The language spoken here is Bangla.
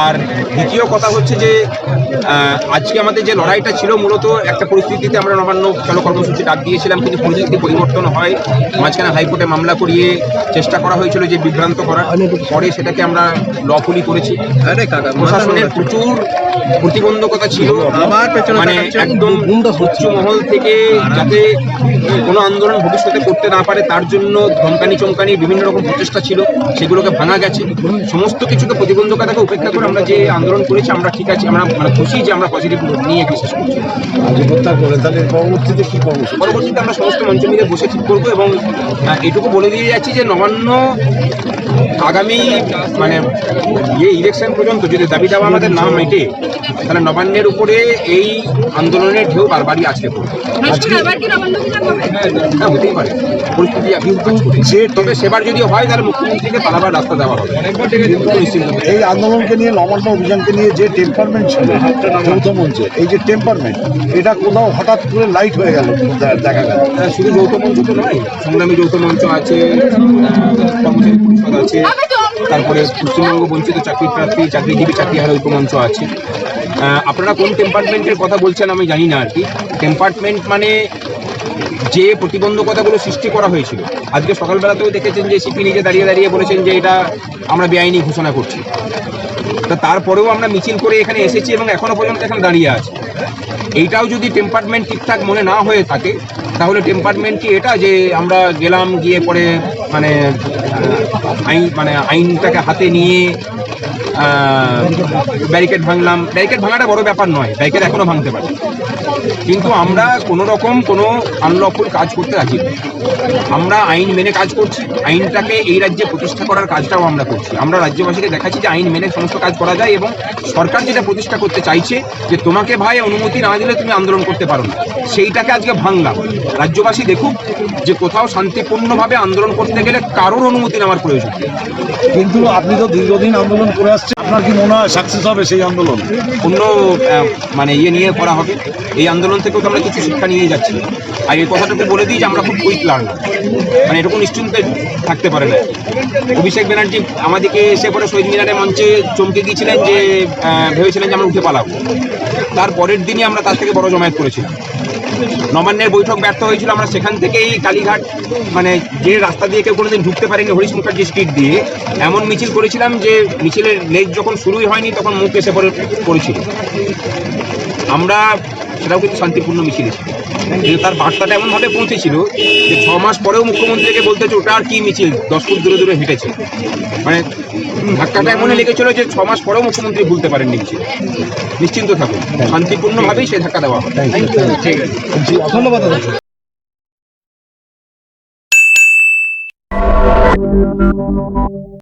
আর দ্বিতীয় কথা হচ্ছে যে আজকে আমাদের যে লড়াইটা ছিল মূলত একটা পরিস্থিতিতে আমরা নবান্ন চলো কর্মসূচি ডাক দিয়েছিলাম কিন্তু পরিস্থিতি পরিবর্তন হয়। মাঝখানে হাইকোর্টে মামলা করিয়ে চেষ্টা করা হয়েছিল যে বিভ্রান্ত করার। পরে সেটাকে আমরা লফুলি করেছি। প্রশাসনের প্রচুর প্রতিবন্ধকতা ছিল। মানে একদম উচ্চ মহল থেকে যাতে কোনো আন্দোলন ভবিষ্যতে করতে না পারে তার জন্য ধমকানি চমকানি বিভিন্ন রকম প্রচেষ্টা ছিল। সেগুলোকে ভাঙা গেছে। সমস্ত কিছুকে প্রতিবন্ধকতাকে উপেক্ষা করে আমরা যে আন্দোলন করেছি আমরা ঠিক আছে আমরা মানে খুশি যে আমরা পজিটিভ নিয়ে এগিয়ে শেষ করছি করে তাহলে পরবর্তীতে কী করব? পরবর্তীতে আমরা সমস্ত মঞ্চ মিলে বসে ঠিক করব এবং এইটুকু এটুকু বলে দিয়ে যাচ্ছি যে নবান্ন আগামী মানে ইয়ে ইলেকশন পর্যন্ত যদি দাবি দাওয়া আমাদের না মেটে তাহলে নবান্নের উপরে এই আন্দোলনের ঢেউ বারবারই আজকে পড়বে। হবে? হ্যাঁ হতেই পারে। পরিস্থিতি যে তবে সেবার যদি হয় তাহলে মুখ্যমন্ত্রীকে পালাবার রাস্তা দেওয়া হবে। এই আন্দোলনকে নিয়ে নবান্ন অভিযানকে নিয়ে যে টেম্পারমেন্ট ছিল যৌথ মঞ্চে এই যে টেম্পারমেন্ট এটা কোথাও হঠাৎ করে লাইট হয়ে গেল দেখা গেল। হ্যাঁ, শুধু যৌথ মঞ্চ তো নয় সংগ্রামী যৌথ মঞ্চ আছে তারপরে পশ্চিমবঙ্গ বঞ্চিত চাকরি প্রার্থী, চাকরিজীবী চাকরি চাকরিহারা ঐক্যমঞ্চ আছে। আপনারা কোন টেম্পার্টমেন্টের কথা বলছেন আমি জানি না আর কি। টেম্পার্টমেন্ট মানে যে প্রতিবন্ধকতাগুলো সৃষ্টি করা হয়েছিল। আজকে সকালবেলাতেও দেখেছেন যে সিপি নিজে দাঁড়িয়ে দাঁড়িয়ে বলেছেন যে এটা আমরা বেআইনি ঘোষণা করছি। তা তারপরেও আমরা মিছিল করে এখানে এসেছি এবং এখনও পর্যন্ত এখানে দাঁড়িয়ে আছি। এইটাও যদি টেম্পারমেন্ট ঠিকঠাক মনে না হয়ে থাকে, তাহলে টেম্পার্টমেন্ট কি এটা যে আমরা গেলাম গিয়ে পরে মানে আইন মানে আইনটাকে হাতে নিয়ে ব্যারিকেড ভাঙলাম। ব্যারিকেড ভাঙাটা বড় ব্যাপার নয় ব্যারিকেড এখনও ভাঙতে পারে। কিন্তু আমরা কোনো রকম কোনো আনলফুল কাজ করতে নই। আমরা আইন মেনে কাজ করছি, আইনটাকে এই রাজ্যে প্রতিষ্ঠা করার কাজটাও আমরা করছি। আমরা রাজ্যবাসীকে দেখাচ্ছি যে আইন মেনে সমস্ত কাজ করা যায় এবং সরকার যেটা প্রতিষ্ঠা করতে চাইছে, যে তোমাকে ভাই অনুমতি না দিলে তুমি আন্দোলন করতে পারো না। সেইটাকে আজকে ভাঙলাম। রাজ্যবাসী দেখুক যে কোথাও শান্তিপূর্ণভাবে আন্দোলন করতে গেলে কারোর অনুমতি নেওয়ার প্রয়োজন কিন্তু আপনি তো দীর্ঘদিন আন্দোলন করে আসছেন আপনার কি মনে হয় সাকসেস হবে সেই আন্দোলন? অন্য মানে ইয়ে নিয়ে করা হবে। এই আন্দোলন থেকেও তো আমরা কিছু শিক্ষা নিয়ে যাচ্ছি। আর এই কথাটুকু বলে দিই যে আমরা খুব কুইক লার্নার মানে এরকম নিশ্চিন্তে থাকতে পারে না। অভিষেক ব্যানার্জি আমাদেরকে এসে পরে শহীদ মিনারের মঞ্চে চমকে গিয়েছিলেন যে ভেবেছিলেন যে আমরা উঠে পালাবো। তার পরের দিনই আমরা তার থেকে বড় জমায়েত করেছিলাম। নবান্নের বৈঠক ব্যর্থ হয়েছিল, আমরা সেখান থেকেই কালীঘাট মানে যে রাস্তা দিয়ে কেউ কোনোদিন ঢুকতে পারেনি হরিশ মুখার্জি স্ট্রিট দিয়ে, এমন মিছিল করেছিলাম যে মিছিলের লেজ যখন শুরুই হয়নি তখন মুখ এসে পড়ে, পড়েছিল। আমরা সেটাও কিন্তু শান্তিপূর্ণ মিছিল ছিল কিন্তু তার বার্তাটা এমনভাবে পৌঁছেছিল যে ছ মাস পরেও মুখ্যমন্ত্রীকে বলতে হচ্ছে ওটা আর কি মিছিল দশ ফুট দূরে দূরে হেঁটেছে। মানে ধাক্কাটা এমনই লেগেছিল যে ছ মাস পরেও মুখ্যমন্ত্রী ভুলতে পারেননি মিছিল। নিশ্চিন্ত থাকুন শান্তিপূর্ণভাবেই সে ধাক্কা দেওয়া হবে। ঠিক আছে। ধন্যবাদ